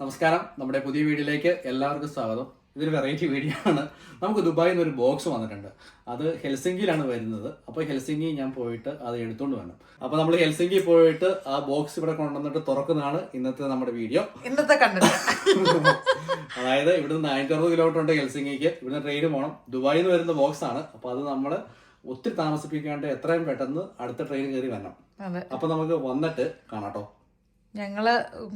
നമസ്കാരം. നമ്മുടെ പുതിയ വീഡിയോയിലേക്ക് എല്ലാവർക്കും സ്വാഗതം. ഇതൊരു വെറൈറ്റി വീഡിയോ ആണ്. നമുക്ക് ദുബായിൽ നിന്ന് ഒരു ബോക്സ് വന്നിട്ടുണ്ട്. അത് ഹെൽസിംഗിയിലാണ് വരുന്നത്. അപ്പോൾ ഹെൽസിംഗി ഞാൻ പോയിട്ട് അത് എടുത്തുകൊണ്ട് വരണം. അപ്പോൾ നമ്മൾ ഹെൽസിംഗി പോയിട്ട് ആ ബോക്സ് ഇവിടെ കൊണ്ടുവന്നിട്ട് തുറക്കുന്നതാണ് ഇന്നത്തെ നമ്മുടെ വീഡിയോ. ഇന്നത്തെ കണ്ടത് അതായത് ഇവിടുന്ന് നാനൂറ്റി അറുപത് കിലോമീറ്റർ ഉണ്ട് ഹെൽസിംഗിക്ക്. ഇവിടുന്ന് ട്രെയിൻ പോകണം ദുബായിൽ നിന്ന് വരുന്ന ബോക്സ് ആണ്. അപ്പോൾ അത് നമ്മൾ ഒത്തിരി താമസിപ്പിക്കാണ്ട് എത്രയും പെട്ടെന്ന് അടുത്ത ട്രെയിൻ കയറി വരണം. അപ്പൊ അപ്പോൾ നമുക്ക് വന്നിട്ട് കാണാട്ടോ ഞങ്ങൾ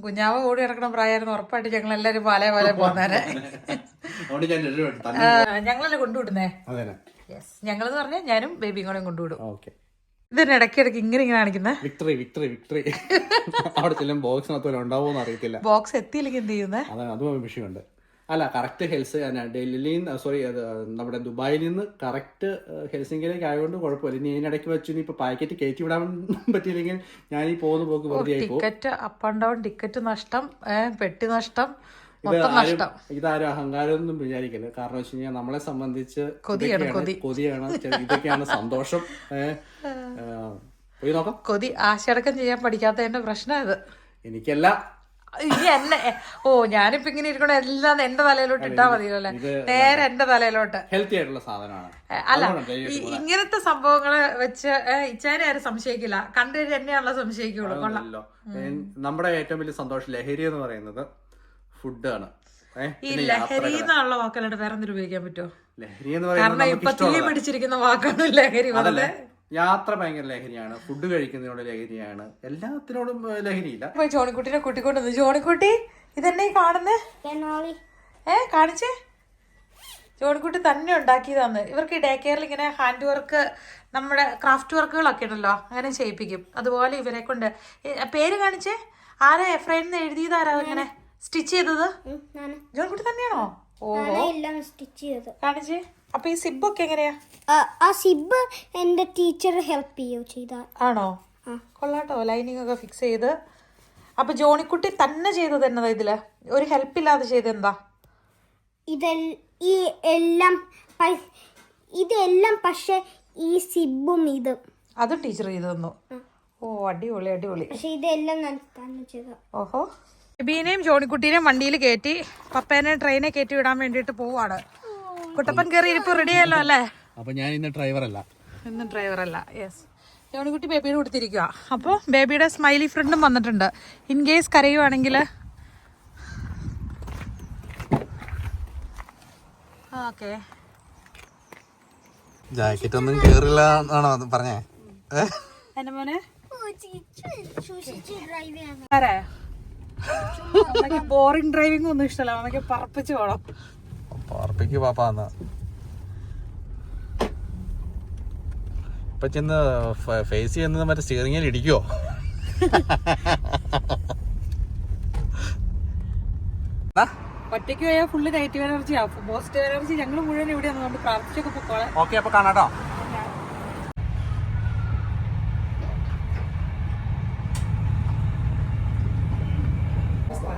കുഞ്ഞാവ് ഓടി ഇറക്കണ പ്രായമായിരുന്നു ഉറപ്പായിട്ട് ഞങ്ങൾ എല്ലാരും പാലേ പോലെ പോന്നേരെ. ഞങ്ങളല്ലേ കൊണ്ടുവിടുന്നേ? അതെ യെസ് ഞങ്ങളെന്ന് പറഞ്ഞാൽ ഞാനും ബേബിയും കൂടെ കൊണ്ടുവിടും. ഓക്കെ. ഇതിന് ഇടയ്ക്ക് ഇടയ്ക്ക് ഇങ്ങനെ ഇങ്ങനെ കാണിക്കുന്ന? വിക്ടറി വിക്ടറി വിക്ടറി അവിടെ ചെല്ലും ബോക്സിനകത്ത് വല്ല ഉണ്ടാവുമെന്ന് അറിയത്തില്ല. ബോക്സ് എത്തിയില്ലെങ്കിൽ എന്ത് ചെയ്യുന്നത് അതാണ് അതും വിഷയമുണ്ട് അല്ല കറക്റ്റ് ഹെൽസ് ഡൽഹിയിൽ നിന്ന് സോറി നമ്മുടെ ദുബായിൽ നിന്ന് കറക്റ്റ് ഹെൽസിംഗിലേക്ക് ആയതുകൊണ്ട് കുഴപ്പമില്ല. ഇനി ഇതിനിടയ്ക്ക് വെച്ച് ഇനി ഇപ്പൊ പാക്കറ്റ് കയറ്റി വിടാൻ പറ്റിയില്ലെങ്കിൽ ഞാൻ ഈ പോകുന്ന പോക്ക് വെറുതെ ticket up and down ticket നഷ്ടം പെട്ടി നഷ്ടം ഇത് നഷ്ടം. ഇതാരും അഹങ്കാരം ഒന്നും വിചാരിക്കരുത് കാരണം വെച്ച് കഴിഞ്ഞാൽ നമ്മളെ സംബന്ധിച്ച് കൊതിയാണ്, ഇതൊക്കെയാണ്- സന്തോഷം. പോയി നോക്കാം. കൊതി ആശയടക്കം ചെയ്യാൻ പഠിക്കാത്തതിന്റെ പ്രശ്നം ഇത്. എനിക്കല്ല. ഇനി എന്നെ ഓ ഞാനിപ്പോ ഇങ്ങനെ ഇരിക്കണ എല്ലാം എന്റെ തലയിലോട്ട് ഇട്ടാ മതിയല്ലോ അല്ലേ? നേരെ എന്റെ തലയിലോട്ട്. ഹെൽത്തി ആയിട്ടുള്ള സാധനമാണ്. അല്ല ഇങ്ങനത്തെ സംഭവങ്ങളെ വെച്ച് ഇച്ചാനെ ആരും സംശയിക്കില്ല. കണ്ടു തന്നെയാണല്ലോ എന്നെയാണല്ലോ സംശയിക്കുള്ളൂ. കൊള്ളാം. നമ്മുടെ ഏറ്റവും വലിയ സന്തോഷം ലഹരി എന്ന് പറയുന്നത് ഫുഡാണ് ആണ്. ഈ ലഹരി എന്നുള്ള വാക്കുകളുടെ വേറെ ഉപയോഗിക്കാൻ പറ്റുമോ? ലഹരി എന്ന് പറയുന്നത് കാരണം ഇപ്പൊ തീ പിടിച്ചിരിക്കുന്ന വാക്കാണ് ലഹരി വെറുതെ യാത്ര ഭയങ്കര ലഹരിയാണ്. ഫുഡ് കഴിക്കുന്നതിനോട് ലഹരിയാണ്. എല്ലാത്തിനോടും ലഹരിയില്ല. പോയി ജോണിക്കുട്ടിനെ കൂട്ടിക്കൊണ്ടു ജോണിക്കുട്ടി ഇതെന്നെ കാണുന്നേ? ഏ കാണിച്ചേ? ജോണിക്കുട്ടി തന്നെ ഉണ്ടാക്കിയതാന്ന്. ഇവർക്ക് ഈ ഡേ കെയറിൽ ഇങ്ങനെ ഹാൻഡ് വർക്ക് നമ്മുടെ ക്രാഫ്റ്റ് വർക്കുകളൊക്കെ ഉണ്ടല്ലോ അങ്ങനെ ചെയ്യിപ്പിക്കും. അതുപോലെ ഇവരെ കൊണ്ട് പേര് കാണിച്ചേ? ആരാ എഫ്രൈൻ എന്ന് എഴുതിയതാരാ ഇങ്ങനെ? സ്റ്റിച്ച് ചെയ്തത്? ജോൺകുട്ടി തന്നെയാണോ? ഓ. എല്ലാം സ്റ്റിച്ച് ചെയ്തത്. കാണിച്ചേ? അപ്പൊ ഈ ഒക്കെ എങ്ങനെയാ? ആ, സിബ് എന്റെ ടീച്ചർ ഹെൽപ്പ് ചെയ്യോ ചെയ്ത. ആണോ? കൊള്ളാട്ടോ ലൈനിങ് ഒക്കെ ഫിക്സ് ചെയ്ത്. അപ്പൊ ജോണിക്കുട്ടി തന്നെ ചെയ്തത് എന്നതാ ഇതിൽ? ഒരു ഹെൽപ്പ് ഇല്ലാതെ ചെയ്ത് എന്താ? ഈ എല്ലാം പ- ഇതെല്ലാം പക്ഷെ ഈ സിബും ഇത്. അതും ടീച്ചർ ചെയ്തു തന്നു. ഓ അടിപൊളി അടിപൊളി. പക്ഷെ ഇതെല്ലാം ഞാൻ തന്നെ ചെയ്ത. ഓഹോ. ബീനയും ജോണിക്കുട്ടീനെയും വണ്ടിയിൽ കയറ്റി പപ്പേനെ ട്രെയിനെ കയറ്റി വിടാൻ വേണ്ടിയിട്ട് പോവാണ്. കുട്ടപ്പൻ കയറി ഇരിപ്പ് റെഡിയല്ലോ അല്ലേ? അപ്പൊ ഞാൻ ഇന്ന് ഡ്രൈവർ അല്ല. ഇന്ന് ഡ്രൈവർ അല്ല യെസ് ജോണിക്കുട്ടി ബേബിയുടെ കൊടുത്തിരിക്കുക അപ്പോൾ ബേബിയുടെ സ്മൈലി ഫ്രണ്ടും വന്നിട്ടുണ്ട്. ഇൻ കേസ് കരയുവാണെങ്കിൽ. ഓക്കെ ജാക്കറ്റ് ഒന്നും കേറില്ല എന്നാണോ പറഞ്ഞേ? എന്നെ മോനെ? ബോറിംഗ് ഡ്രൈവിംഗ് ഒന്നും ഇഷ്ടമല്ല. അമ്മയ്ക്ക് പറപ്പിച്ച് പോകണം പാപ്പ എന്നാ ഇപ്പൊ ചെന്ന് ഫേസ് ചെയ്യുന്നത് മറ്റേ സ്റ്റിയറിംഗിൽ ഇടിക്കോ ഒറ്റയ്ക്ക് പോയാൽ ഫുള്ള് നെഗറ്റീവ് എനർജി ആവും പോസിറ്റീവ് എനർജി ഞങ്ങൾ മുഴുവൻ ഇവിടെയാണ് നമ്മൾ പ്രാർത്ഥിച്ചൊക്കെ പൊക്കോളെ ഓക്കെ അപ്പൊ കാണാട്ടോ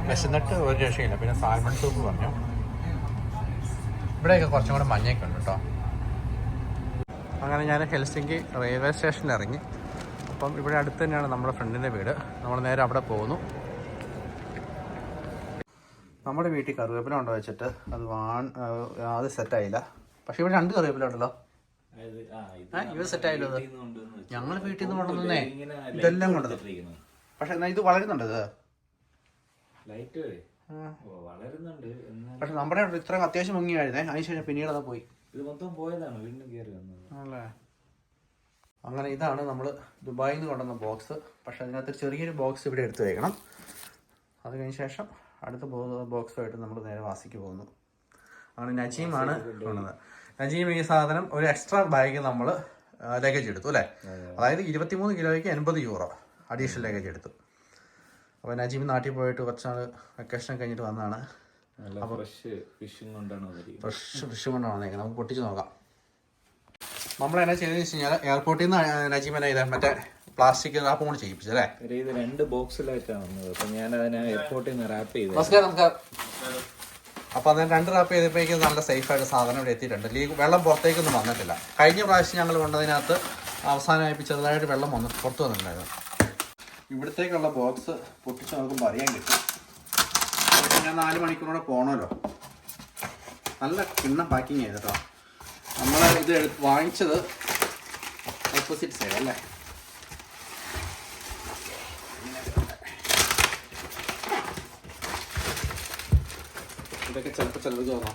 വിശന്നിട്ട് ഒരു രക്ഷയില്ല. പിന്നെ സാൽമൺ സൂപ്പ് പറഞ്ഞു. ഇവിടെയൊക്കെ കുറച്ചും കൂടെ മഞ്ഞൊക്കെ ഉണ്ട് കേട്ടോ. അങ്ങനെ ഞാൻ ഹെൽസിങ്കി റെയിൽവേ സ്റ്റേഷനിൽ ഇറങ്ങി. അപ്പം ഇവിടെ അടുത്ത് തന്നെയാണ് നമ്മുടെ ഫ്രണ്ടിന്റെ വീട്. നമ്മൾ നേരെ അവിടെ പോകുന്നു. നമ്മുടെ വീട്ടിൽ കറിവേപ്പില ഉണ്ടോ വെച്ചിട്ട്? അത് വാൺ അത് സെറ്റായില്ല പക്ഷെ ഇവിടെ രണ്ട് കറിവേപ്പില ഉണ്ടല്ലോ. ആ, ഇത് സെറ്റായല്ലോ അത്. ഞങ്ങൾ വീട്ടിൽ നിന്ന് കൊണ്ടുവന്നേ ഇതെല്ലാം കൊണ്ടുവന്നു. പക്ഷെ എന്നാ ഇത് വളരുന്നുണ്ടത് ഇത്? ലൈറ്റ് വളരുന്നുണ്ട്. പക്ഷെ നമ്മുടെ അവിടെ ഇത്രയും അത്യാവശ്യം ഭംഗിയായിരുന്നേ അതിനുശേഷം പിന്നീട് അത് പോയി. ഇത് മൊത്തം പോയതാണ്. വീണ്ടും കയറി വന്നത്. ആണല്ലേ? അങ്ങനെ ഇതാണ് നമ്മൾ ദുബായിൽ നിന്ന് കൊണ്ടുവന്ന ബോക്സ്. പക്ഷെ അതിനകത്ത് ചെറിയൊരു ബോക്സ് ഇവിടെ എടുത്തു വയ്ക്കണം അത് കഴിഞ്ഞ ശേഷം അടുത്ത ബോക്സുമായിട്ട് നമ്മൾ നേരെ വാസിക്ക് പോകുന്നു. അങ്ങനെ നജീമാണ് കൊണ്ടുവന്നത്. നജീം ഈ സാധനം ഒരു എക്സ്ട്രാ ബാഗ് നമ്മൾ ലഗേജ് എടുത്തു അല്ലേ? അതായത് ഇരുപത്തിമൂന്ന് കിലോയ്ക്ക് എൺപത് യൂറോ അഡീഷണൽ ലഗേജ് എടുത്തു. അപ്പോൾ നജീബ് നാട്ടിൽ പോയിട്ട് കുറച്ചാൾ വെക്കേഷൻ കഴിഞ്ഞിട്ട് വന്നതാണ്. ഫ്രഷ് ഫിഷും കൊണ്ടാണ് ഫ്രഷ് ഫിഷ് കൊണ്ടാണ് വന്നേക്കുന്നത് നമുക്ക് പൊട്ടിച്ച് നോക്കാം. നമ്മൾ എന്നാ ചെയ്തതെന്ന് വെച്ച് കഴിഞ്ഞാൽ എയർപോർട്ടിൽ നിന്ന് നജീമനെ ഇത് മറ്റേ പ്ലാസ്റ്റിക് റാപ്പ് കൊണ്ട് ചെയ്യിപ്പിച്ചു അല്ലേ? ഇത് രണ്ട് ബോക്സിലായിട്ടാണ് വന്നത്. അപ്പൊ ഞാൻ അതിനെ എയർപോർട്ടിൽ നിന്ന് റാപ്പ് ചെയ്ത്. നമസ്കാരം നമസ്കാരം അപ്പൊ അതിന് രണ്ട് റാപ്പ് ചെയ്തപ്പോഴേക്കും നല്ല സേഫ് ആയിട്ട് സാധനം ഇവിടെ എത്തിയിട്ടുണ്ട്. ലീഗ് വെള്ളം പുറത്തേക്കൊന്നും വന്നിട്ടില്ല. കഴിഞ്ഞ പ്രാവശ്യം ഞങ്ങൾ കൊണ്ടതിനകത്ത് അവസാനമായി ചെറുതായിട്ട് വെള്ളം വന്നു പുറത്തു വന്നിട്ടുണ്ടായിരുന്നു. ഇവിടത്തേക്കുള്ള ബോക്സ് പൊട്ടിച്ച് നോക്കുമ്പോൾ അറിയാൻ കിട്ടും ഞാൻ നാല് മണിക്കൂറോടെ പോകണമല്ലോ നല്ല കിണ്ണ പാക്കിങ് ചെയ്തിട്ടോ നമ്മൾ ഇത് വാങ്ങിച്ചത് ഓപ്പോസിറ്റ് സൈഡ് അല്ലേ? ഇതൊക്കെ ചിലപ്പോൾ ചിലത് തോന്നാം.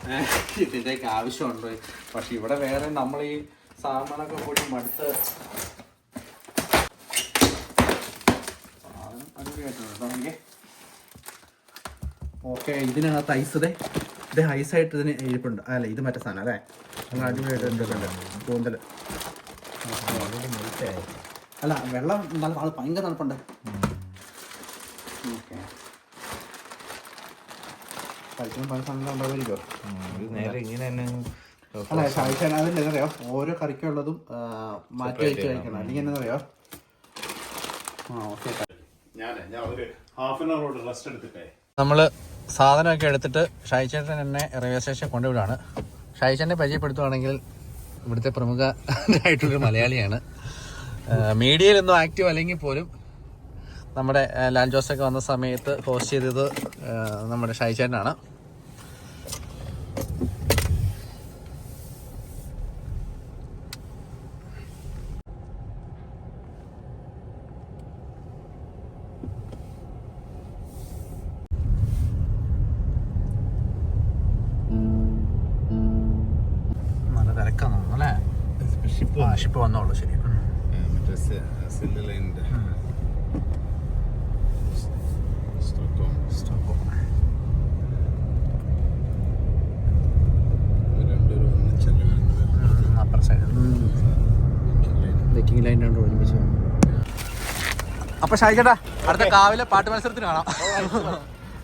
ഇതിന്റെയൊക്കെ ആവശ്യമുണ്ട്. പക്ഷെ ഇവിടെ വേറെ നമ്മൾ ഈ സാമാനൊക്കെ കൂടി മടുത്ത് സാധനം അടിപൊളിയായിട്ടുണ്ട് കേട്ടോ എനിക്ക് ഓക്കെ ഇതിനകത്ത് ഐസ് ദേ. ഇത് ഐസായിട്ട് ഇതിന് ഇരിപ്പുണ്ട്. അല്ല ഇത് മറ്റേ സാധനം അല്ലേ? അങ്ങനെ അടിപൊളിയായിട്ട് എന്തൊക്കെയുണ്ട് കൂന്തൽ അല്ല വെള്ളം നല്ല അത് ഭയങ്കര തണുപ്പുണ്ട്. ഓക്കെ. പല നേരെ ഇങ്ങനെ തന്നെ അല്ല കഴിക്കാൻ അതിന്റെ ഓരോ കറിക്കുള്ളതും മാറ്റി വെച്ച് കഴിക്കണം. അല്ലെങ്കിൽ എന്നറിയോ ആ ഓക്കെ. ഞാനേ ഞാൻ ഒരു ഹാഫ് ആൻ അവർ റെസ്റ്റ് എടുത്തിട്ടേ. നമ്മൾ സാധനമൊക്കെ എടുത്തിട്ട് ഷായിച്ചേട്ടൻ എന്നെ റെയിൽവേ സ്റ്റേഷൻ കൊണ്ടുവിടാണ്. ഷായിച്ചേട്ടനെ പരിചയപ്പെടുത്തുവാണെങ്കിൽ ഇവിടുത്തെ പ്രമുഖ ആയിട്ടുള്ളൊരു മലയാളിയാണ്. മീഡിയയിലൊന്നും ആക്റ്റീവ് അല്ലെങ്കിൽ പോലും നമ്മുടെ ലാൽ ജോസൊക്കെ വന്ന സമയത്ത് ഹോസ്റ്റ് ചെയ്തത് നമ്മുടെ ഷായിച്ചേട്ടനാണ് വെക്കിംഗ് ലൈൻ രണ്ട് ഒരുമിച്ച് അപ്പൊ ഷായിച്ചേട്ടാ അടുത്ത കാവിലെ പാട്ട് മത്സരത്തിന് കാണാം.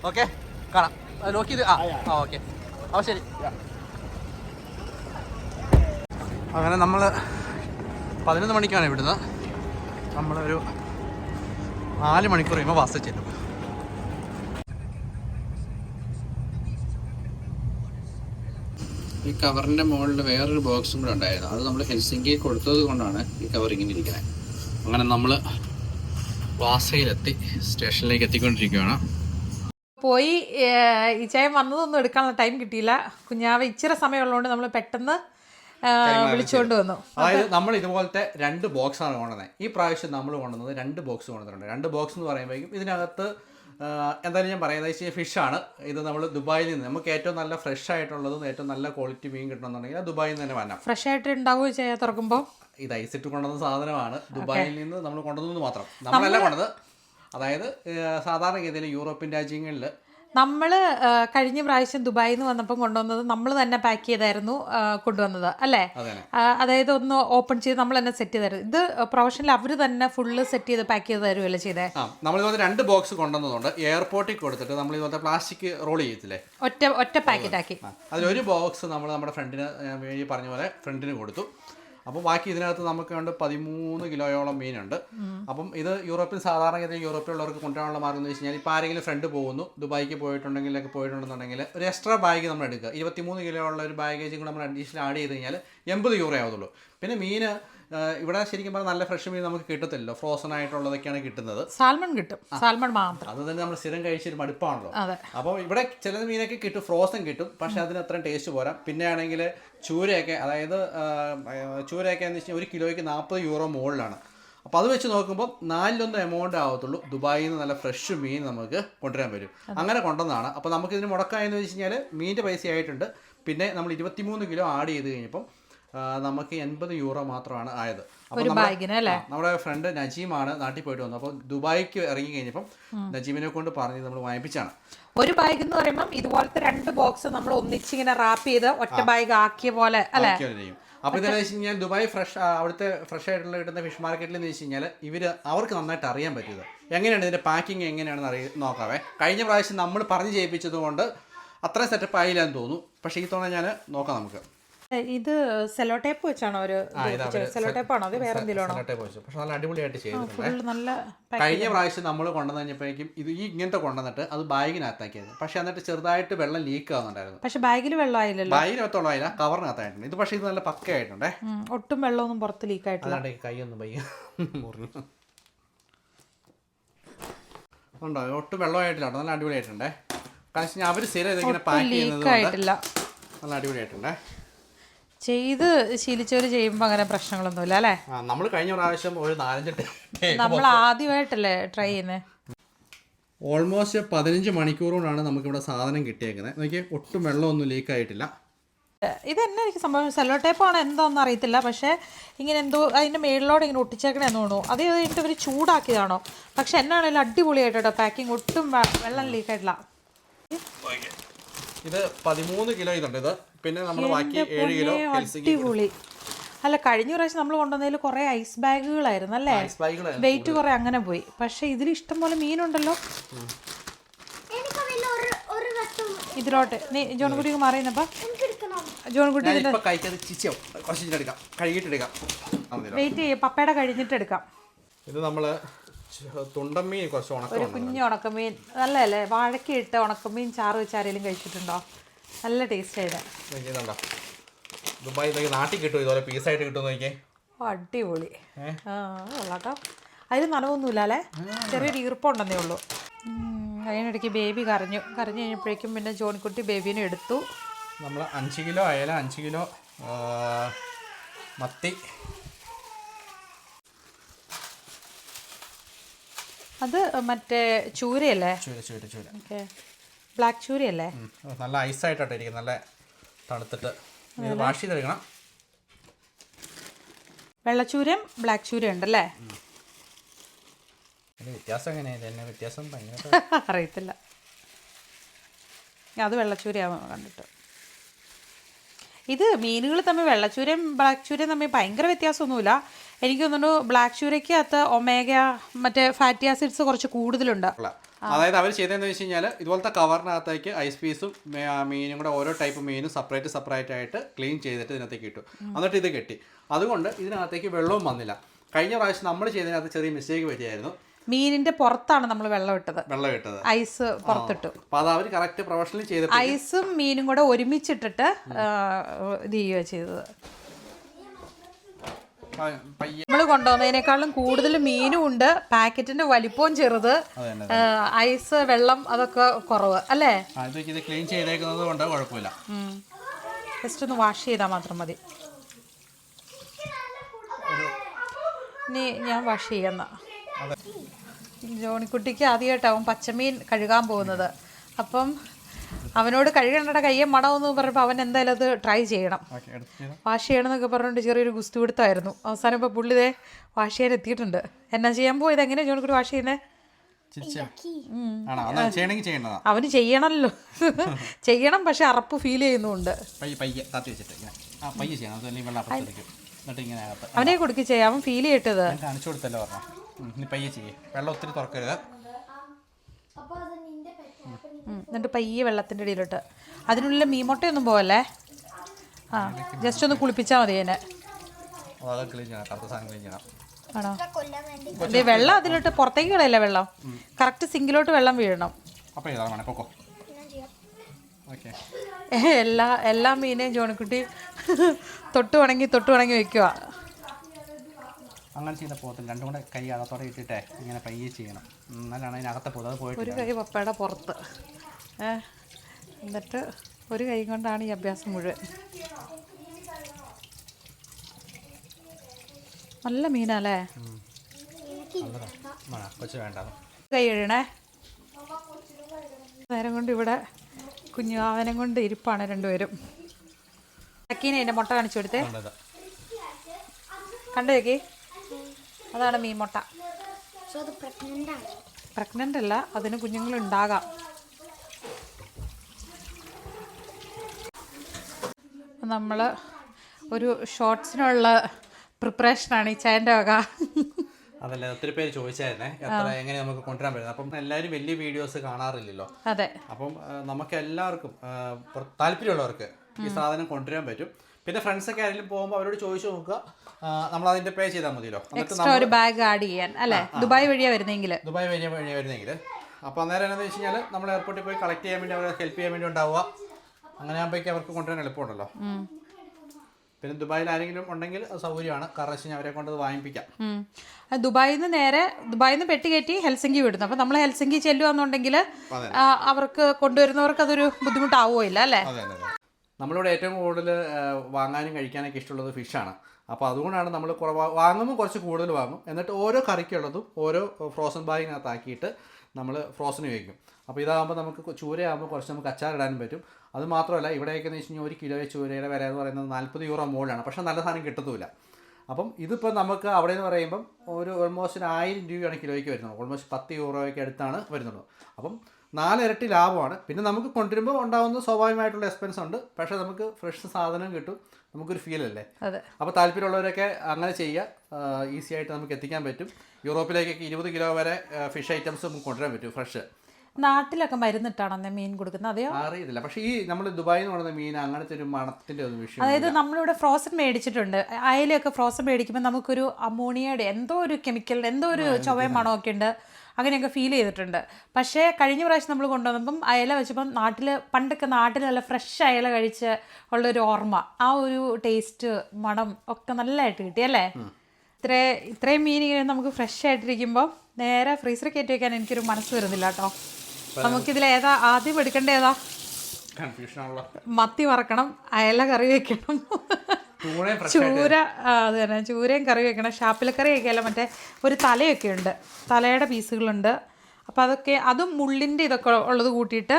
ഓക്കെ കാണാം. നോക്കി ആ ആ ഓക്കെ അപ്പോൾ ശരി. അങ്ങനെ നമ്മൾ പതിനൊന്ന് മണിക്കാണ് ഇവിടുന്ന്. നമ്മളൊരു നാല് മണിക്കൂർ കഴിയുമ്പോൾ വാസ ചെല്ലും. ഈ കവറിന്റെ മുകളിൽ വേറൊരു ബോക്സും കൂടെ ഉണ്ടായിരുന്നു. അത് നമ്മൾ ഹെൽസിങ്കി കൊടുത്തത് കൊണ്ടാണ് ഈ കവർ ഇങ്ങനെ ഇരിക്കുന്നത് അങ്ങനെ നമ്മൾ വാസയിലെത്തി സ്റ്റേഷനിലേക്ക് എത്തിക്കൊണ്ടിരിക്കുകയാണ് പോയി ഇച്ചായം ഈ ചായ വന്നതൊന്നും എടുക്കാനുള്ള ടൈം കിട്ടിയില്ല. കുഞ്ഞാവ് ഇച്ചിരി സമയമുള്ളതുകൊണ്ട് നമ്മൾ പെട്ടെന്ന് വിളിച്ചുകൊണ്ട് വന്നു. അതായത് നമ്മൾ ഇതുപോലത്തെ രണ്ട് ബോക്സാണ് കൊണ്ടുവന്നത് ഈ പ്രാവശ്യം നമ്മൾ കൊണ്ടുവന്നത് രണ്ട് ബോക്സ് കൊണ്ടുവന്നിട്ടുണ്ട്. രണ്ട് ബോക്സ് എന്ന് പറയുമ്പോഴേക്കും ഇതിനകത്ത് എന്തായാലും ഞാൻ പറയുന്നത് വെച്ചാൽ ഫിഷാണ് ഇത് നമ്മൾ ദുബായിൽ നിന്ന് നമുക്ക് ഏറ്റവും നല്ല ഫ്രഷ് ആയിട്ടുള്ളതും ഏറ്റവും നല്ല ക്വാളിറ്റി മീൻ കിട്ടണമെന്നുണ്ടെങ്കിൽ അത് ദുബായിൽ നിന്ന് തന്നെ വരണം ഫ്രഷ് ആയിട്ട് ഉണ്ടാവുകയോ ചെയ്യാൻ തുറക്കുമ്പോൾ ഇത് ഐസിട്ട് കൊണ്ടുവന്ന സാധനമാണ്. ദുബായിൽ നിന്ന് നമ്മൾ കൊണ്ടുവന്നത് മാത്രം. നമ്മളല്ല കൊണ്ടത്. അതായത് സാധാരണ സാധാരണഗതിയിൽ യൂറോപ്യൻ രാജ്യങ്ങളിൽ നമ്മൾ കഴിഞ്ഞ പ്രാവശ്യം ദുബായിൽ നിന്ന് വന്നപ്പം കൊണ്ടുവന്നത് നമ്മൾ തന്നെ പാക്ക് ചെയ്തായിരുന്നു കൊണ്ടുവന്നത് അല്ലേ? അതായത് ഒന്ന് ഓപ്പൺ ചെയ്ത് നമ്മൾ തന്നെ സെറ്റ് ചെയ്തായിരുന്നു. ഇത് പ്രൊഫഷണൽ അവർ തന്നെ ഫുള്ള് സെറ്റ് ചെയ്ത് പാക്ക് ചെയ്ത് തരുമല്ലോ ചെയ്തേ? നമ്മൾ രണ്ട് ബോക്സ് കൊണ്ടുവന്നതുകൊണ്ട് എയർപോർട്ടിൽ കൊടുത്തിട്ട് നമ്മൾ ഇതുപോലത്തെ പ്ലാസ്റ്റിക് റോൾ ചെയ്യത്തില്ലേ? ഒറ്റ ഒറ്റ പാക്കറ്റ് ആക്കി അതിൽ അതിലൊരു ബോക്സ് നമ്മൾ നമ്മുടെ ഫ്രണ്ടിന് പറഞ്ഞ പോലെ ഫ്രണ്ടിന് കൊടുത്തു. അപ്പോൾ ബാക്കി ഇതിനകത്ത് നമുക്ക് കണ്ട് പതിമൂന്ന് കിലോയോളം മീനുണ്ട്. അപ്പം ഇത് യൂറോപ്പിൽ സാധാരണഗതിയിൽ യൂറോപ്പിലുള്ളവർക്ക് കൊണ്ടുവരാനുള്ള മാർഗം എന്ന് വെച്ച് കഴിഞ്ഞാൽ ഇപ്പോൾ ആരെങ്കിലും ഫ്രണ്ട് പോകുന്നു ദുബായിക്ക് പോയിട്ടുണ്ടെങ്കിലൊക്കെ പോയിട്ടുണ്ടെന്നുണ്ടെങ്കിൽ ഒരു എക്സ്ട്രാ ബാഗ് നമ്മൾ എടുക്കുക. ഇരുപത്തിമൂന്ന് കിലോ ഉള്ള ഒരു ബാഗേജും കൂടെ നമ്മൾ അഡീഷണൽ ആഡ് ചെയ്ത് കഴിഞ്ഞാൽ എൺപത് യൂറോ ആവത്തുള്ളൂ. പിന്നെ ആ, ഇവിടെ ശരിക്കും പറഞ്ഞാൽ നല്ല ഫ്രഷ് മീൻ നമുക്ക് കിട്ടത്തില്ലല്ലോ. ഫ്രോസൺ ആയിട്ടുള്ളതൊക്കെയാണ് കിട്ടുന്നത്. സാൽമൺ കിട്ടും. സാൽമൺ മാത്രം. അത് തന്നെ നമ്മൾ സ്ഥിരം കഴിച്ചൊരു മടുപ്പാണല്ലോ. അപ്പോൾ ഇവിടെ ചില മീനൊക്കെ കിട്ടും ഫ്രോസൺ കിട്ടും പക്ഷെ അതിന് അത്രയും ടേസ്റ്റ് പോരാ. പിന്നെ ആണെങ്കിൽ ചൂരയൊക്കെ അതായത് ചൂരയൊക്കെ എന്ന് വെച്ചാൽ ഒരു കിലോയ്ക്ക് നാൽപ്പത് യൂറോ മുകളിലാണ്. അപ്പോൾ അത് വെച്ച് നോക്കുമ്പോൾ നാലിലൊന്ന് എമൗണ്ട് ആവത്തുള്ളൂ. ദുബായിൽ നിന്ന് നല്ല ഫ്രഷ് മീൻ നമുക്ക് കൊണ്ടുവരാൻ വരും അങ്ങനെ കൊണ്ടുവന്നതാണ്. അപ്പോൾ നമുക്ക് ഇതിന് മുടക്കായെന്ന് വെച്ച് കഴിഞ്ഞാൽ മീനിന്റെ പൈസ ആയിട്ടുണ്ട്. പിന്നെ നമ്മൾ ഇരുപത്തിമൂന്ന് കിലോ ആഡ് ചെയ്ത് കഴിഞ്ഞപ്പം നമുക്ക് എൺപത് യൂറോ മാത്രമാണ് ആയത്. അപ്പോൾ നമ്മുടെ- ഫ്രണ്ട് നജീമാണ് നാട്ടിൽ പോയിട്ട് വന്നത്. അപ്പോൾ ദുബായിക്ക് ഇറങ്ങി കഴിഞ്ഞപ്പം നജീമിനെ കൊണ്ട് പറഞ്ഞ് നമ്മൾ വാങ്ങിപ്പിച്ചാണ്. ഒരു ബാഗ് എന്ന് പറയുമ്പോൾ ഇതുപോലത്തെ രണ്ട് ബോക്സ് നമ്മൾ ഒന്നിച്ചിങ്ങനെ റാപ്പ് ചെയ്ത് ഒറ്റ ബാഗ് ആക്കിയ പോലെ അല്ലേ? അപ്പോൾ ഇതെന്ന് വെച്ച് കഴിഞ്ഞാൽ ദുബായ് ഫ്രഷ് അവിടുത്തെ ഫ്രഷ് ആയിട്ടുള്ള കിട്ടുന്ന ഫിഷ് മാർക്കറ്റിൽ എന്ന് വെച്ച് കഴിഞ്ഞാൽ ഇവർ അവർക്ക് നന്നായിട്ട് അറിയാൻ പറ്റിയത്. എങ്ങനെയാണ് ഇതിന്റെ പാക്കിംഗ് എങ്ങനെയാണെന്ന് അറിയ നോക്കാവേ. കഴിഞ്ഞ പ്രാവശ്യം നമ്മൾ പറഞ്ഞു ചെയ്യിപ്പിച്ചത് കൊണ്ട് അത്രയും സെറ്റപ്പ് ആയില്ല എന്ന് തോന്നുന്നു. പക്ഷേ ഈ തവണ ഞാൻ നോക്കാം നമുക്ക്. ഇത് സെലോ ടേപ്പ് വെച്ചാണോ ഒരു സെലോ ടേപ്പ് ആണോ അത് വേറെ എന്തെങ്കിലും പക്ഷെ നല്ല അടിപൊളിയായിട്ട് ചെയ്തിട്ടുണ്ട്. ഫുൾ നല്ല കഴിഞ്ഞ പ്രാവശ്യം നമ്മൾ കൊണ്ടുവന്ന് കഴിഞ്ഞപ്പോഴേക്കും ഇത് ഈ ഇങ്ങനത്തെ കൊണ്ടുവന്നിട്ട് അത് ബാഗിനകത്താക്കിയത് പക്ഷെ എന്നിട്ട് ചെറുതായിട്ട് വെള്ളം ലീക്ക് ആവുന്നുണ്ടായിരുന്നു. പക്ഷെ ബാഗിൽ വെള്ളം ആയില്ലല്ലോ? വെള്ളമായില്ലല്ലോ ബാഗിനകത്തുള്ളതില്ല കവറിനകത്തായിട്ടുണ്ട്. ഇത് പക്ഷെ ഇത് നല്ല പക്കയായിട്ടുണ്ടേ. ആയിട്ടുണ്ട് ഒട്ടും വെള്ളമൊന്നും പുറത്ത് ലീക്ക് ആയിട്ടില്ല. കൈയൊന്നും പയ്യ മുറിഞ്ഞു. ഉണ്ടോ? ഒട്ടും വെള്ളമായിട്ടില്ല നല്ല അടിപൊളിയായിട്ടുണ്ടേ. കാരണം അവർ സ്ഥിരം ഇതിങ്ങനെ പാക്ക് ചെയ്യുന്നത് നല്ല അടിപൊളിയായിട്ടുണ്ടേ. ചെയ്ത് ശീലിച്ചവർ ചെയ്യുമ്പോൾ അങ്ങനെ പ്രശ്നങ്ങളൊന്നുമില്ല അല്ലേ? നമ്മൾ കഴിഞ്ഞ പ്രാവശ്യം ഒരു നാലഞ്ച് ടേ- നമ്മൾ ആദ്യമായിട്ടല്ലേ ട്രൈ ചെയ്യുന്നത് ഓൾമോസ്റ്റ് പതിനഞ്ച് മണിക്കൂറോടാണ് നമുക്ക് ഇവിടെ സാധനം കിട്ടിയേക്കുന്നത്. നോക്കിയാൽ ഒട്ടും വെള്ളമൊന്നും ലീക്ക് ആയിട്ടില്ല. ഇത് തന്നെ എനിക്ക് സംഭവം സെല്ലോ ടേപ്പാണ് എന്താണെന്ന് അറിയത്തില്ല. പക്ഷേ ഇങ്ങനെ എന്തോ അതിന്റെ മേളിലോടെ ഇങ്ങനെ ഒട്ടിച്ചേക്കണേന്ന് തോന്നുന്നു. അത് കഴിഞ്ഞിട്ട് ഇവർ ചൂടാക്കിയതാണോ? പക്ഷെ എന്നാണെങ്കിലും അടിപൊളിയായിട്ട് കേട്ടോ പാക്കിംഗ് ഒട്ടും വെള്ളം ലീക്ക് ആയിട്ടില്ല. ഇത് പതിമൂന്ന് കിലോ ഇതുണ്ട്. ഇത് പിന്നെ നമ്മൾ ബാക്കി ഏഴ് കിലോ അടിപൊളി. അല്ല കഴിഞ്ഞ പ്രാവശ്യം നമ്മൾ കൊണ്ടുവന്നതിൽ കുറെ ഐസ് ബാഗുകളായിരുന്നു അല്ലേ? വെയിറ്റ് കുറെ അങ്ങനെ പോയി. പക്ഷെ ഇതിൽ ഇഷ്ടം പോലെ മീനുണ്ടല്ലോ. ഇതിലോട്ട്. നീ ജോൺകുട്ടിക്ക് മാറിയുന്നപ്പം ജോൺകുട്ടി വെയിറ്റ് ചെയ്യും. പപ്പയുടെ കഴിഞ്ഞിട്ട് എടുക്കാം. ഇത് നമ്മൾ തുണ്ടമ്മീൻ കുറച്ച് ഒരു കുഞ്ഞു ഉണക്കമീൻ. നല്ലതല്ലേ? വാഴയ്ക്ക് ഇട്ട് ഉണക്കമീൻ ചാറ് വെച്ച് ആരെങ്കിലും കഴിച്ചിട്ടുണ്ടോ? നല്ല ടേസ്റ്റ് ആയിട്ട് ഇതുണ്ടോ ദുബായ് ഇതൊക്കെ നാട്ടിൽ കിട്ടും ഇതുപോലെ പീസായിട്ട് കിട്ടും നോക്കിയേ. അടിപൊളി. ആ കൊള്ളാട്ടോ. അതിൽ നനവൊന്നുമില്ല അല്ലേ? ചെറിയൊരു ഈർപ്പമുണ്ടെന്നേ ഉള്ളൂ. അതിനിടയ്ക്ക് ബേബി കരഞ്ഞു. കരഞ്ഞു കഴിഞ്ഞപ്പോഴേക്കും പിന്നെ ജോണിക്കുട്ടി ബേബീനെ എടുത്തു. നമ്മൾ അഞ്ച് കിലോ അയല അഞ്ച് കിലോ മത്തി. അത് മറ്റേ ചൂരയല്ലേ? ചൂര ചൂര ചൂര. ഓക്കെ. ബ്ലാക്ക് ചൂരയല്ലേ? നല്ല നല്ല ഐസായിട്ടാണ് ഇരിക്കുന്നത്. നല്ല തണുത്തിട്ട്. വാഷ് ചെയ്തെടുക്കണം. വെള്ളച്ചൂരയും ബ്ലാക്ക് ചൂരയും ഉണ്ടല്ലേ? വ്യത്യാസം എങ്ങനെയാണ് വ്യത്യാസം ഭയങ്കര അറിയത്തില്ല. അത് വെള്ളച്ചൂരയാവും കണ്ടിട്ട്. ഇത് മീനുകൾ തമ്മിൽ വെള്ളച്ചൂരയും ബ്ലാക്ക് ചൂരയും തമ്മിൽ ഭയങ്കര വ്യത്യാസമൊന്നുമില്ല. എനിക്ക് തോന്നുന്നു ബ്ലാക്ക് ചൂരയ്ക്കകത്ത് ഒമേഗ മറ്റേ ഫാറ്റി ആസിഡ്സ് കുറച്ച് കൂടുതലുണ്ട്. അതായത് അവർ ചെയ്തതെന്ന് വെച്ച് കഴിഞ്ഞാൽ ഇതുപോലത്തെ കവറിനകത്തേക്ക് ഐസ് പീസും മീനും കൂടെ ഓരോ ടൈപ്പ് മീനും സെപ്പറേറ്റ് സെപ്പറേറ്റ് ആയിട്ട് ക്ലീൻ ചെയ്തിട്ട് ഇതിനകത്തേക്ക് ഇട്ടു. എന്നിട്ട് ഇത് കെട്ടി. അതുകൊണ്ട് ഇതിനകത്തേക്ക് വെള്ളവും വന്നില്ല. കഴിഞ്ഞ പ്രാവശ്യം നമ്മൾ ചെയ്തതിനകത്ത് ചെറിയ മിസ്റ്റേക്ക് പറ്റിയായിരുന്നു. മീനിന്റെ പുറത്താണ് നമ്മൾ വെള്ളം ഇട്ടത്. വെള്ളം ഇട്ടത്. ഐസ് പുറത്തിട്ടു. അപ്പോൾ അത് അവർ കറക്റ്റ് പ്രൊഫഷണലി ചെയ്ത് ഐസും മീനും കൂടെ ഒരുമിച്ചിട്ടിട്ട് ഇത് ചെയ്യുക ചെയ്തത്. നമ്മൾ കൊണ്ടുവന്നതിനേക്കാളും കൂടുതൽ മീനും ഉണ്ട്. പാക്കറ്റിന്റെ വലിപ്പവും ചെറുത്. ഐസ് വെള്ളം അതൊക്കെ കുറവ്. അല്ലേ? ഇത് ക്ലീൻ ചെയ്തേക്കുന്നത് കൊണ്ട് കുഴപ്പമില്ല. ജസ്റ്റ് ഒന്ന് വാഷ് ചെയ്താൽ മാത്രം മതി. ഇനി ഞാൻ വാഷ് ചെയ്യുന്ന. ജോണിക്കുട്ടിക്ക് ആദ്യമായിട്ടാവും പച്ചമീൻ കഴുകാൻ പോകുന്നത്. അപ്പം അവനോട് കഴുകണ്ട കയ്യെ മടമെന്ന് പറഞ്ഞപ്പോൾ അവൻ എന്തായാലും അത് ട്രൈ ചെയ്യണം. വാഷ് ചെയ്യണം എന്നൊക്കെ പറഞ്ഞിട്ട് ചെറിയൊരു ഗുസ്തി കൊടുത്തായിരുന്നു. അവസാനം ഇപ്പോൾ പുള്ളിതേ വാഷ് ചെയ്യാൻ എത്തിയിട്ടുണ്ട്. എന്നാ ചെയ്യാൻ പോയത് എങ്ങനെയാണ് ജോണിക്കുട്ടി വാഷ് ചെയ്യുന്നത് ചെയ്യേണ്ടതാ. അവന് ചെയ്യണമല്ലോ ചെയ്യണം പക്ഷെ അറപ്പ് ഫീൽ ചെയ്യുന്നുണ്ട്. പയ്യെ പയ്യെ താത്തി വെച്ചിട്ട് ആ പയ്യെ ചെയ്യണം. അതല്ലെങ്കിൽ വെള്ളം അപ്പുറത്തേക്കും എന്നിട്ട് ഇങ്ങനെ അകത്ത് അവനെ കൊടുക്കി ചെയ്യാം. അവൻ ഫീൽ ചെയ്യട്ടത് ഞാൻ കാണിച്ചു കൊടുത്തല്ലോ പറഞ്ഞു. പയ്യെ ചെയ്യേ. വെള്ളം ഒത്തിരി തുറക്കരുത് അപ്പോൾ അത് നിന്റെ പറ്റാ അപ്പൊ നീ- ഉം, എന്നിട്ട് പയ്യെ വെള്ളത്തിന്റെ ഇടയിലോട്ട് അതിനുള്ളിൽ മീമോട്ടയൊന്നും പോവല്ലേ? ആ ജസ്റ്റ് ഒന്ന് കുളിപ്പിച്ചാൽ മതി ചെയ്യണം. ആണോ? വെള്ളം അതിലോട്ട് പുറത്തേക്ക് കളയല്ലേ വെള്ളം? കറക്റ്റ് സിങ്കിലോട്ട് വെള്ളം വീഴണം. അപ്പോൾ ഇതാണ് വേണേ പൊക്കോ. ഞാൻ ചെയ്യാം. ഓക്കെ. എല്ലാ എല്ലാ മീനെയും ജോണിക്കുട്ടി തൊട്ട് ഉണങ്ങി തൊട്ട് ഉണങ്ങി വെക്കുക അങ്ങനെ ചെയ്ത പോകത്തില്ല രണ്ടും കൂടെ കൈ അകത്തോടെ ഇട്ടിട്ടേ ഇങ്ങനെ പയ്യെ ചെയ്യണം. എന്നാലാണ് അതിനകത്തെ പോകുന്നത് പോയിട്ട് ഒരു കൈ പപ്പയുടെ പുറത്ത്. എന്നിട്ട് ഒരു കൈ കൊണ്ടാണ് ഈ അഭ്യാസം മുഴുവൻ. നല്ല മീനല്ലേ? കൈ എഴുണേ നേരം കൊണ്ട് ഇവിടെ കുഞ്ഞുവാവനം കൊണ്ട് ഇരിപ്പാണ് രണ്ടുപേരും. ചക്കീനെ എന്റെ മുട്ട കാണിച്ചു കൊടുത്തേ. കണ്ടോ ചേക്കി? അതാണ് മീൻ മുട്ട. പ്രഗ്നന്റ് അല്ല അതിന് കുഞ്ഞുങ്ങളുണ്ടാകാം. നമ്മൾ ഒരു ഷോർട്സിനുള്ള പ്രിപ്പറേഷനാണ് ഈ ചായന്റെ വക. അതല്ല ഒത്തിരി പേര് ചോദിച്ചായിരുന്നേ. എത്ര എങ്ങനെ നമുക്ക് കൊണ്ടുവരാൻ പറ്റും അപ്പം എല്ലാവരും വലിയ വീഡിയോസ് കാണാറില്ലല്ലോ. അതെ. അപ്പം നമുക്ക് എല്ലാവർക്കും താല്പര്യമുള്ളവർക്ക് ഈ സാധനം കൊണ്ടുവരാൻ പറ്റും. പിന്നെ ഫ്രണ്ട്സൊക്കെ ആരെങ്കിലും പോകുമ്പോൾ അവരോട് ചോദിച്ചു നോക്കുക. നമ്മൾ അതിന്റെ പേ ചെയ്താൽ മതിയല്ലോ. എക്സ്ട്രാ ഒരു ബാഗ് ആഡ് ചെയ്യാൻ അല്ലേ? ദുബായ് വഴിയാ വരുന്നെങ്കിൽ ദുബായ് വഴിയാ വഴിയാ വരുന്നെങ്കിൽ അപ്പോൾ അന്നേരം എന്താണെന്ന് വെച്ച് കഴിഞ്ഞാൽ നമ്മൾ എയർപോർട്ടിൽ പോയി കളക്ട് ചെയ്യാൻ വേണ്ടി അവരെ ഹെൽപ്പ് ചെയ്യാൻ വേണ്ടി ഉണ്ടാവുക. അങ്ങനെ ആകുമ്പോഴേക്കും അവർക്ക് കൊണ്ടുവരാൻ എളുപ്പമുണ്ടല്ലോ. പിന്നെ ദുബായിൽ ആരെങ്കിലും ഉണ്ടെങ്കിൽ സൗകര്യമാണ്. കാരണം വെച്ച് അവരെ കൊണ്ട് വാങ്ങിപ്പിക്കാം. ദുബായിൽ നിന്ന് നേരെ ദുബായിൽ നിന്ന് പെട്ടി കയറ്റി ഹെൽസിങ്കി വിടുന്നു. അപ്പം നമ്മൾ ഹെൽസിങ്കി ചെല്ലുകയെന്നുണ്ടെങ്കിൽ അവർക്ക് കൊണ്ടുവരുന്നവർക്ക് അതൊരു ബുദ്ധിമുട്ടാവുമില്ല അല്ലേ? അതെ അതെ അതെ. നമ്മളിവിടെ ഏറ്റവും കൂടുതൽ വാങ്ങാനും കഴിക്കാനൊക്കെ ഇഷ്ടമുള്ളത് ഫിഷാണ് അപ്പോൾ അതുകൊണ്ടാണ് നമ്മൾ കുറവ് വാങ്ങുമ്പോൾ കുറച്ച് കൂടുതൽ വാങ്ങും. എന്നിട്ട് ഓരോ കറിക്കുള്ളതും ഓരോ ഫ്രോസൺ ബാഗിനകത്താക്കിയിട്ട് നമ്മൾ ഫ്രോസൺ വയ്ക്കും അപ്പോൾ ഇതാകുമ്പോൾ നമുക്ക് ചൂരയാകുമ്പോൾ കുറച്ച് നമുക്ക് അച്ചാറിടാനും പറ്റും. അത് മാത്രമല്ല ഇവിടെയൊക്കെ എന്ന് വെച്ച് കഴിഞ്ഞാൽ ഒരു കിലോ ചൂരയുടെ വില എന്ന് പറയുന്നത് നാൽപ്പത് യൂറോ മുകളിലാണ്. പക്ഷേ നല്ല സാധനം കിട്ടത്തുമില്ല. അപ്പം ഇതിപ്പോൾ നമുക്ക് അവിടെ എന്ന് പറയുമ്പം ഒരു ഓൾമോസ്റ്റ് ഒരു ആയിരം രൂപയാണ് കിലോയ്ക്ക് വരുന്നത്. ഓൾമോസ്റ്റ് പത്ത് യൂറോയ്ക്ക് അടുത്താണ് വരുന്നത്. അപ്പം നാലിരട്ടി ലാഭമാണ്. പിന്നെ നമുക്ക് കൊണ്ടുവരുമ്പോൾ ഉണ്ടാകുന്ന സ്വാഭാവികമായിട്ടുള്ള എക്സ്പെൻസ് ഉണ്ട്. പക്ഷേ നമുക്ക് ഫ്രഷ് സാധനം കിട്ടും. നമുക്കൊരു ഫീൽ അല്ലേ? അപ്പോൾ താല്പര്യമുള്ളവരൊക്കെ അങ്ങനെ ചെയ്യുക. ഈസി ആയിട്ട് നമുക്ക് എത്തിക്കാൻ പറ്റും. യൂറോപ്പിലേക്കൊക്കെ ഇരുപത് കിലോ വരെ ഫിഷ് ഐറ്റംസ് നമുക്ക് കൊണ്ടുവരാൻ പറ്റും ഫ്രഷ് നാട്ടിലൊക്കെ മരുന്നിട്ടാണെന്നേ മീൻ കൊടുക്കുന്നത്. അതെയോ? അറിയത്തില്ല. പക്ഷേ ഈ നമ്മൾ ദുബായിൽ നിന്ന് കൊണ്ടുവന്ന മീൻ അങ്ങനത്തെ ഒരു മണത്തിന്റെ ഒരു വിഷയം അതായത് നമ്മളിവിടെ ഫ്രോസൺ മേടിച്ചിട്ടുണ്ട്. അയലൊക്കെ ഫ്രോസൺ മേടിക്കുമ്പോൾ നമുക്കൊരു അമോണിയയുടെ എന്തോ ഒരു കെമിക്കൽ എന്തോ ഒരു ചൊവ്വയും മണമൊക്കെ ഉണ്ട്. അങ്ങനെയൊക്കെ ഫീൽ ചെയ്തിട്ടുണ്ട്. പക്ഷേ കഴിഞ്ഞ പ്രാവശ്യം നമ്മൾ കൊണ്ടുവന്നപ്പം അയല വെച്ചപ്പം നാട്ടിൽ പണ്ടൊക്കെ നാട്ടിൽ നല്ല ഫ്രഷ് അയല കഴിച്ച് ഉള്ളൊരു ഓർമ്മ. ആ ഒരു ടേസ്റ്റ് മണം ഒക്കെ നല്ലതായിട്ട് കിട്ടി അല്ലേ? ഇത്ര ഇത്രയും മീൻ ഇങ്ങനെ നമുക്ക് ഫ്രഷ് ആയിട്ടിരിക്കുമ്പോൾ നേരെ ഫ്രീസർ കയറ്റി വയ്ക്കാൻ എനിക്കൊരു മനസ്സ് വരുന്നില്ല കേട്ടോ. നമുക്കിതിൽ ഏതാ? ആദ്യം എടുക്കേണ്ട ഏതാ? മത്തി വറക്കണം അയല കറി വെക്കണം. ചൂര അത് തന്നെ. ചൂരയും കറി വെക്കണം. ഷാപ്പിലക്കറി അല്ല മറ്റേ? ഒരു തലയൊക്കെ ഉണ്ട്. തലയുടെ പീസുകളുണ്ട്. അപ്പോൾ അതൊക്കെ അതും മുള്ളിന്റെ ഇതൊക്കെ ഉള്ളത് കൂട്ടിയിട്ട്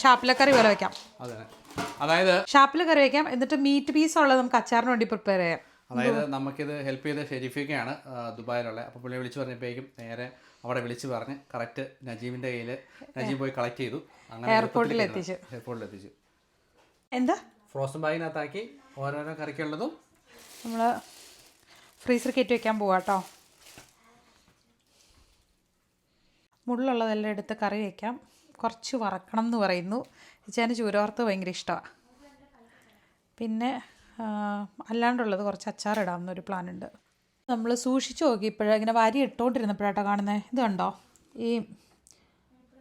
ഷാപ്പിലക്കറി പോലെ വെക്കാം. അതായത് ഷാപ്പിൽ കറി വെക്കാം. എന്നിട്ട് മീറ്റ് പീസ് ഉള്ളത് നമുക്ക് അച്ചാറിന് വേണ്ടി പ്രിപ്പയർ ചെയ്യാം. അതായത് നമുക്കിത് ഹെൽപ്പ് ചെയ്ത ഷെരീഫിക്കയാണ് ദുബായിലുള്ള. അപ്പോൾ പുള്ളിയെ വിളിച്ച് പറഞ്ഞപ്പോഴേക്കും നേരെ അവിടെ വിളിച്ചു പറഞ്ഞ് കറക്റ്റ് നജീബിന്റെ കയ്യിൽ നജീബ് പോയി കളക്ട് ചെയ്തു. അങ്ങനെ എയർപോർട്ടിൽ എത്തിച്ചു. എയർപോർട്ടിൽ എത്തിച്ചു. എന്താ? ഫ്രോസൺ ബാഗിനകത്താക്കി ഓരോരോ കറിക്കുള്ളതും നമ്മൾ ഫ്രീസർ കയറ്റി വെക്കാൻ പോവാം കേട്ടോ മുള്ളുള്ളതെല്ലാം എടുത്ത് കറി വയ്ക്കാം കുറച്ച് വറക്കണം എന്ന് പറയുന്നു. ചേച്ചേന് ചൂരോർത്ത് ഭയങ്കര ഇഷ്ടമാണ് പിന്നെ അല്ലാണ്ടുള്ളത് കുറച്ച് അച്ചാറിടാമെന്നൊരു പ്ലാനുണ്ട് പ്ലാൻ ഉണ്ട്. നമ്മൾ സൂക്ഷിച്ച് നോക്കി ഇപ്പോഴേ ഇങ്ങനെ വാരി ഇട്ടുകൊണ്ടിരുന്നപ്പോഴാട്ടോ കാണുന്നത് ഇത് കണ്ടോ ഈ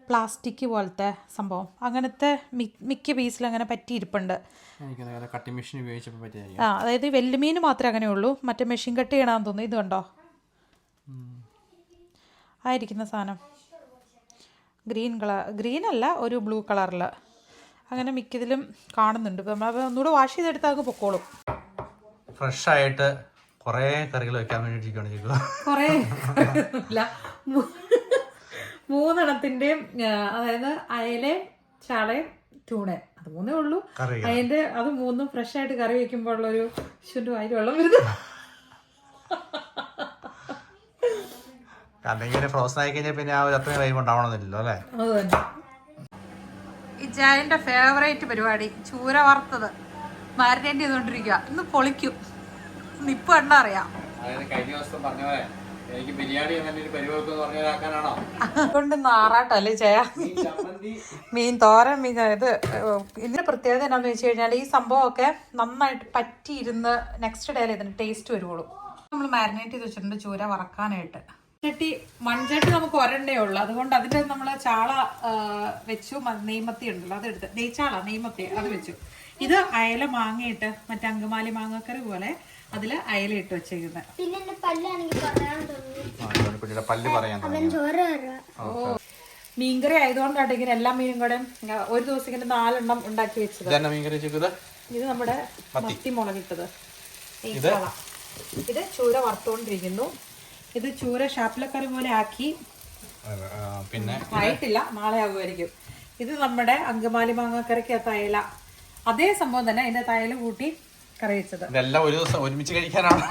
പ്ലാസ്റ്റിക് പോലത്തെ സംഭവം. അങ്ങനത്തെ മിക്ക പീസിൽ അങ്ങനെ പറ്റിയിരിപ്പുണ്ട്. ആ അതായത് വെല്ലുമീൻ മാത്രമേ അങ്ങനെ ഉള്ളൂ മറ്റേ മെഷീൻ കട്ട് ചെയ്യണമെന്ന് തോന്നുന്നു. ഇത് കണ്ടോ ആയിരിക്കുന്ന സാധനം. ഗ്രീൻ കളർ ഗ്രീൻ അല്ല ഒരു ബ്ലൂ കളറിൽ അങ്ങനെ മിക്കതിലും കാണുന്നുണ്ട്. ഇപ്പം നമ്മൾ ഒന്നുകൂടെ വാഷ് ചെയ്തെടുത്താൽ അത് പൊക്കോളും. ഫ്രഷ് ആയിട്ട് കുറേ കറികൾ വെക്കാൻ വേണ്ടിയിട്ടാണ് ചെയ്തത് കുറേ മൂന്നെണ്ണത്തിന്റെയും അതായത് അയലയും ചാളയും ട്യൂണയും അത് മൂന്നേ ഉള്ളൂ. അതിന്റെ അത് മൂന്നും ഫ്രഷ് ആയിട്ട് കറി വെക്കുമ്പോൾ ഉള്ളൊരു ശുദ്ധ അതിൽ വെള്ളം വരുന്നു. അല്ലെങ്കിൽ ഫ്രോസൺ ആയി കഴിഞ്ഞാൽ പിന്നെ ആ ഒരു അത്രയും ടൈം ഉണ്ടാവണമെന്നില്ലല്ലോ അല്ലേ? ഈ ജയന്റെ ഫേവറേറ്റ് പരിപാടി ചൂര വറുത്തത്. മാരിനേറ്റ് ചെയ്തുകൊണ്ടിരിക്കുക ഇന്ന് പൊളിക്കും. ഇന്ന് കണ്ടാ അറിയാം. അതായത് കഴിഞ്ഞ ദിവസം പറഞ്ഞ പോലെ എനിക്ക് ബിരിയാണി എന്നൊരു ഒരു പരിപാടി പറഞ്ഞാക്കാനാണോ അതുകൊണ്ട് നാറാട്ടല്ലേ ജയ മീൻ തോരൻ മീൻ ഇത് ഇതിന്റെ പ്രത്യേകത എന്നാന്ന് വെച്ച് കഴിഞ്ഞാൽ ഈ സംഭവമൊക്കെ നന്നായിട്ട് പറ്റിയിരുന്ന് നെക്സ്റ്റ് ഡേയിൽ ഇതിന് ടേസ്റ്റ് വരുവുള്ളൂ. നമ്മൾ മാരിനേറ്റ് ചെയ്ത് വെച്ചിട്ടുണ്ട് ചൂര വറക്കാനായിട്ട്. ചട്ടി മൺചട്ടി നമുക്ക് ഒരെണ്ണേ ഉള്ളൂ. അതുകൊണ്ട് അതിന്റെ നമ്മൾ ചാള വെച്ചു. നെയ്മത്തി ഉണ്ടല്ലോ അതെടുത്ത് നെയ്ച്ചാള നെയ്മത്തി അത് വെച്ചു. ഇത് അയല മാങ്ങയിട്ട് മറ്റേ അങ്കമാലി മാങ്ങക്കറി പോലെ അതിൽ അയല ഇട്ട് വെച്ചേക്കുന്നത് പിന്നെ എന്റെ പല്ലാണെങ്കിൽ പറയാൻ തോന്നി പല്ല് പറയാൻ തരാ. മീൻകറി ആയതുകൊണ്ടാണ് ഇങ്ങനെ എല്ലാ മീനും കൂടെ ഒരു ദിവസം ഇങ്ങനെ നാലെണ്ണം ഉണ്ടാക്കി വെച്ചത്. മീൻകറി ഇത് നമ്മുടെ മത്തി. മുളകിട്ടത്. ഇത്? ചൂര വറുത്തോണ്ടിരിക്കുന്നു. ഇത് ചൂര ഷാപ്പിലക്കറി പോലെ ആക്കി. പിന്നെ? ആയിട്ടില്ല നാളെ ആകുമായിരിക്കും ഇത് നമ്മുടെ അങ്കമാലി മാങ്ങാക്കറിക്ക് തയല അതേ സംഭവം തന്നെ അതിന്റെ തയല കൂട്ടി കറി വെച്ചത്. ഇതെല്ലാം ഒരു ദിവസം ഒരുമിച്ച് കഴിക്കാനാണ്.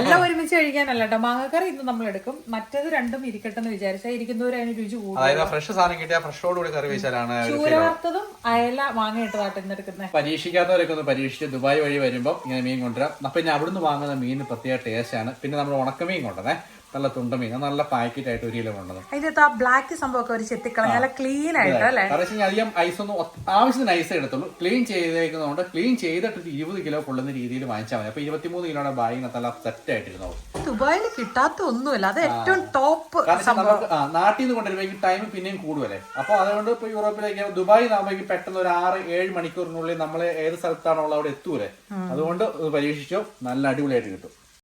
എല്ലാം ഒരുമിച്ച് കഴിക്കാനല്ല കേട്ടോ മാങ്ങക്കറി ഇന്ന് നമ്മൾ എടുക്കും മറ്റേത് രണ്ടും ഇരിക്കട്ടെ എന്ന് വിചാരിച്ചാൽ ഇരിക്കുന്നവർ അതിന് രുചി കൂടും അതായത് ഫ്രഷ് സാധനം കിട്ടിയാൽ ഫ്രഷോടുകൂടി കറി വെച്ചാലാണ് ചൂരാത്തതും ചൂര അയല മാങ്ങ ഇട്ടതായിട്ട് ഇന്ന് എടുക്കുന്നത് പരീക്ഷിക്കാത്തവരൊക്കെ ഒന്ന് പരീക്ഷിച്ച് ദുബായ് വഴി വരുമ്പോൾ ഇങ്ങനെ മീൻ കൊണ്ടുവരാം. അപ്പൊ ഇനി അവിടുന്ന് വാങ്ങുന്ന മീൻ പ്രത്യേക ടേസ്റ്റ് ആണ്. പിന്നെ നമ്മൾ ഉണക്കമീൻ കൊണ്ടുവന്നേ. നല്ല തുണ്ടമീൻ അത് നല്ല പാക്കറ്റ് ആയിട്ട് ഒരു കിലോ വേണ്ടത് അതിനകത്ത് ആ ബ്ലാക്ക് സംഭവമൊക്കെ ഒരു ചെത്തിക്കളഞ്ഞാൽ ക്ലീൻ ആയിട്ട് അല്ലേ? കാരണം അധികം ഐസ് ഒന്നും ആവശ്യത്തിന് ഐസ് എടുത്തുള്ളൂ. ക്ലീൻ ചെയ്തേക്കുന്നതുകൊണ്ട് ക്ലീൻ ചെയ്തിട്ട് ഇരുപത് കിലോ കൊള്ളുന്ന രീതിയിൽ വാങ്ങിച്ചാൽ മതി. അപ്പൊ ഇരുപത്തിമൂന്ന് കിലോയുടെ നല്ല സെറ്റ് ആയിട്ടിരുന്നോളൂ ദുബായിൽ കിട്ടാത്ത ഒന്നുമില്ല. അത് ഏറ്റവും ടോപ്പ് നാട്ടിൽ നിന്ന് കൊണ്ടുവരുമ്പോൾ ടൈം പിന്നെയും കൂടുതലേ അപ്പോൾ അതുകൊണ്ട് ഇപ്പോൾ യൂറോപ്പിലേക്ക് ദുബായി ആകുമ്പോൾ പെട്ടെന്ന് ഒരു ആറ് ഏഴ് മണിക്കൂറിനുള്ളിൽ നമ്മൾ ഏത് സ്ഥലത്താണോ അവിടെ എത്തൂലേ? അതുകൊണ്ട് പരീക്ഷിച്ചോ. നല്ല അടിപൊളിയായിട്ട് കിട്ടും.